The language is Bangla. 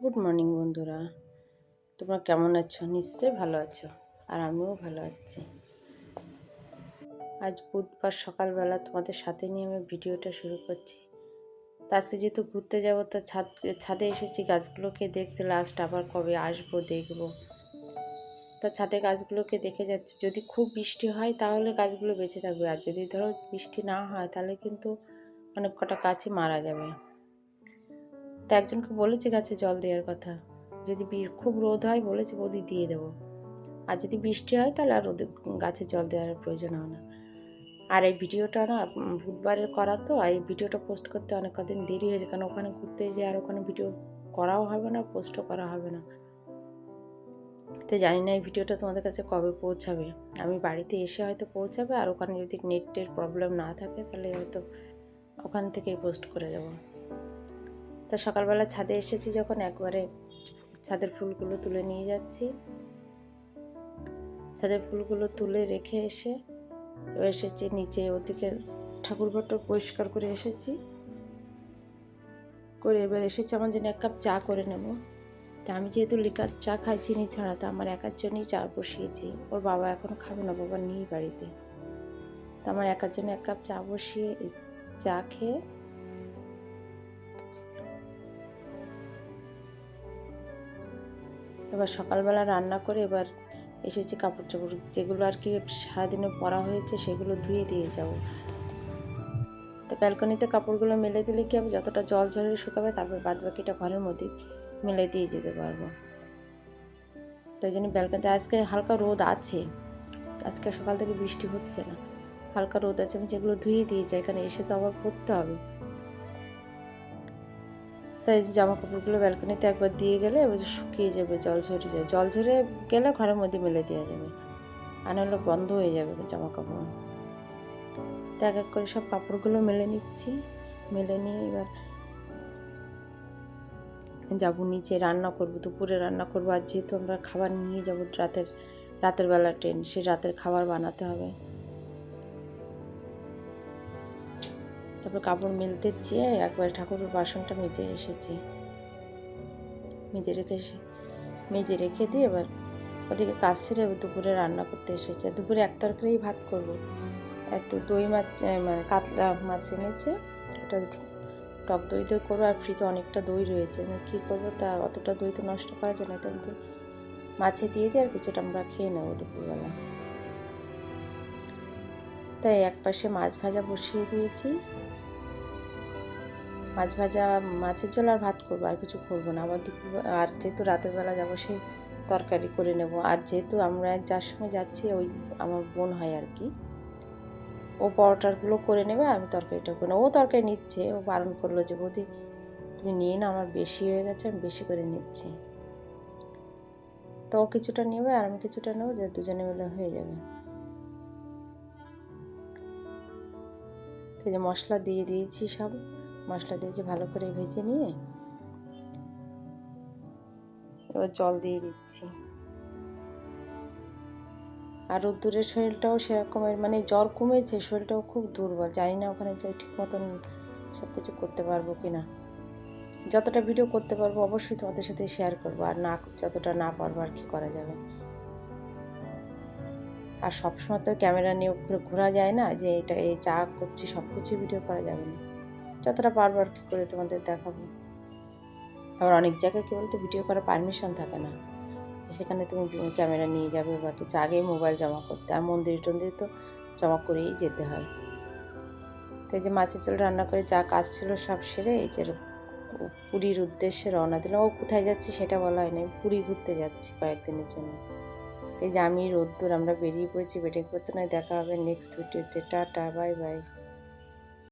গুড মর্নিং বন্ধুরা। তোমরা কেমন আছো? নিশ্চয়ই ভালো আছো, আর আমিও ভালো আছি। আজ বুধবার সকালবেলা তোমাদের সাথে নিয়ে আমি ভিডিওটা শুরু করছি। তা আজকে যেহেতু ঘুরতে যাব, তো ছাদ, ছাদে এসেছি, গাছগুলোকে দেখতে লাস্ট আবার কবে আসব দেখব। তা ছাদে গাছগুলোকে দেখে যাচ্ছি। যদি খুব বৃষ্টি হয়, তাহলে গাছগুলো বেঁচে থাকবে। আর যদি ধরো বৃষ্টি না হয়, তাহলে কিন্তু অনেক কটা গাছই মারা যাবে। তা একজনকে বলেছে গাছে জল দেওয়ার কথা। যদি খুব রোদ হয় বলেছে বৌদি দিয়ে দেবো। আর যদি বৃষ্টি হয় তাহলে আর রোদে গাছে জল দেওয়ার প্রয়োজন হয় না। আর এই ভিডিওটা না বুধবারের করা তো, আর এই ভিডিওটা পোস্ট করতে অনেক কদিন দেরি হয়েছে। কারণ ওখানে ঘুরতে যে আর ওখানে ভিডিও করাও হবে না পোস্টও করা হবে না। তো জানি না এই ভিডিওটা তোমাদের কাছে কবে পৌঁছাবে। আমি বাড়িতে এসে হয়তো পৌঁছাবে, আর ওখানে যদি নেটের প্রবলেম না থাকে তাহলে হয়তো ওখান থেকেই পোস্ট করে দেবো। তো সকালবেলা ছাদে এসেছি যখন একবারে ছাদের ফুলগুলো তুলে নিয়ে যাচ্ছি। ছাদের ফুলগুলো তুলে রেখে এসে এবার এসেছি নিচে ওদিকে ঠাকুর ঘরটা পরিষ্কার করে এসেছি। করে এবার এসেছি আমার জন্য এক কাপ চা করে নেব। তা আমি যেহেতু লিকার চা খাই চিনি ছাড়া, তা আমার একার জন্যই চা বসিয়েছি। ওর বাবা এখন খাবে না, বাবা নেই বাড়িতে। তা আমার একার জন্য এক কাপ চা বসিয়ে চা খেয়ে এবার সকালবেলা রান্না করে এবার এসেছি কাপড় চোপড় যেগুলো আর কি সারাদিনে পরা হয়েছে সেগুলো ধুয়ে দিয়ে যাব। তো ব্যালকনিতে কাপড়গুলো মেলে দিলে কি হবে? যতটা জল ঝরে শুকাবে তারপর বাদ বাকিটা ঘরের মধ্যে মেলে দিয়ে যেতে পারব। তাই জন্য ব্যালকনিতে আজকে হালকা রোদ আছে। আজকে সকাল থেকে বৃষ্টি হচ্ছে না। হালকা রোদ আছে, আমি যেগুলো ধুয়ে দিয়ে যাই এখানে এসে তো আবার পরতে হবে। তাই জামা কাপড়গুলো ব্যালকনিতে একবার দিয়ে গেলে শুকিয়ে যাবে, জল ঝরে যাবে। জল ঝরে গেলে ঘরের মধ্যে মেলে দেওয়া যাবে। আর বন্ধ হয়ে যাবে জামা কাপড় তো এক এক করে সব কাপড়গুলো মেলে নিচ্ছি। মেলে নিয়ে এবার যাব নিচে রান্না করব, দুপুরে রান্না করব। আর যেহেতু আমরা খাবার নিয়ে যাব রাতের রাতের বেলা ট্রেন সে রাতের খাবার বানাতে হবে। তারপর কাপড় মেলতে যেয়ে একবার ঠাকুরের বাসনটা মেজে এসেছি। মেজে রেখে মেজে রেখে দিয়ে এবার ওদিকে কাজ সেরে দুপুরে রান্না করতে এসেছে। দুপুরে এক তরকারি ভাত করব। একটু দই মাছ মানে কাতলা মাছ এনেছে, ওটা টক দই দই করব। আর ফ্রিজে অনেকটা দই রয়েছে। আমি কী করব? তা অতটা দই তো নষ্ট করা যায় না। তাহলে মাছে দিয়ে দিই আর কিছুটা আমরা খেয়ে নেব দুপুরবেলা। তাই এক পাশে মাছ ভাজা বসিয়ে দিয়েছি। মাছ ভাজা, মাছের ঝোল আর ভাত করব, আর কিছু করব না। আবার দুপুর, আর যেহেতু রাতের বেলা যাব সেই তরকারি করে নেব। আর যেহেতু আমরা এক যার সঙ্গে যাচ্ছি, ওই আমার বোন হয় আর কি, ও পরোটারগুলো করে নেবে আমি তরকারিটা করে ও তরকারি নিচ্ছে, ও বারণ করল যে, বৌদি, তুমি নিয়ে না আমার বেশি হয়ে গেছে, আমি বেশি করে নিচ্ছি। তো ও কিছুটা নেবে, আর আমি কিছুটা নেব, যে দুজনে মিলে হয়ে যাবে। যে মশলা দিয়ে দিয়েছি সব। মশলা দিয়েছি ভালো করে ভেজে নিয়ে এবার জল দিয়ে দিচ্ছি। আর রোদ্দুরের শরীরটাও সেরকমের মানে জ্বর কমেছে, শরীরটাও খুব দুর্বল। জানি না ওখানে যাই ঠিক মতন সব কিছু করতে পারব কি না যতটা ভিডিও করতে পারব অবশ্যই তোমাদের সাথে শেয়ার করব, আর না, যতটা না পারব আর কি করা যাবে। আর সবসময় তো ক্যামেরা নিয়ে ঘুরে ঘোরা যায় না যে এটা, এই যা করছি সব কিছু ভিডিও করা যাবে না। যতটা পারব আর কি করে তোমাদের দেখাবো। আবার অনেক জায়গায় কি বলতো ভিডিও করার পারমিশন থাকে না। যে সেখানে তুমি ক্যামেরা নিয়ে যাবে বা কিছু আগেই মোবাইল জমা করতে। আর মন্দির টন্দির তো জমা করেই যেতে হয়। তো এই যে মাছের ঝোল রান্না করে যা কাজ ছিল সব সেরে এই যে পুরীর উদ্দেশ্যে রওনা দিলাম। ও কোথায় যাচ্ছি সেটা বলা হয়নি। পুরী ঘুরতে যাচ্ছি কয়েকদিনের জন্য। তো এই যে আমি রোদ্দুর, আমরা বেরিয়ে পড়েছি, বেটে করতে নয়, দেখা হবে নেক্সট ভিডিওতে টাটা বাই বাই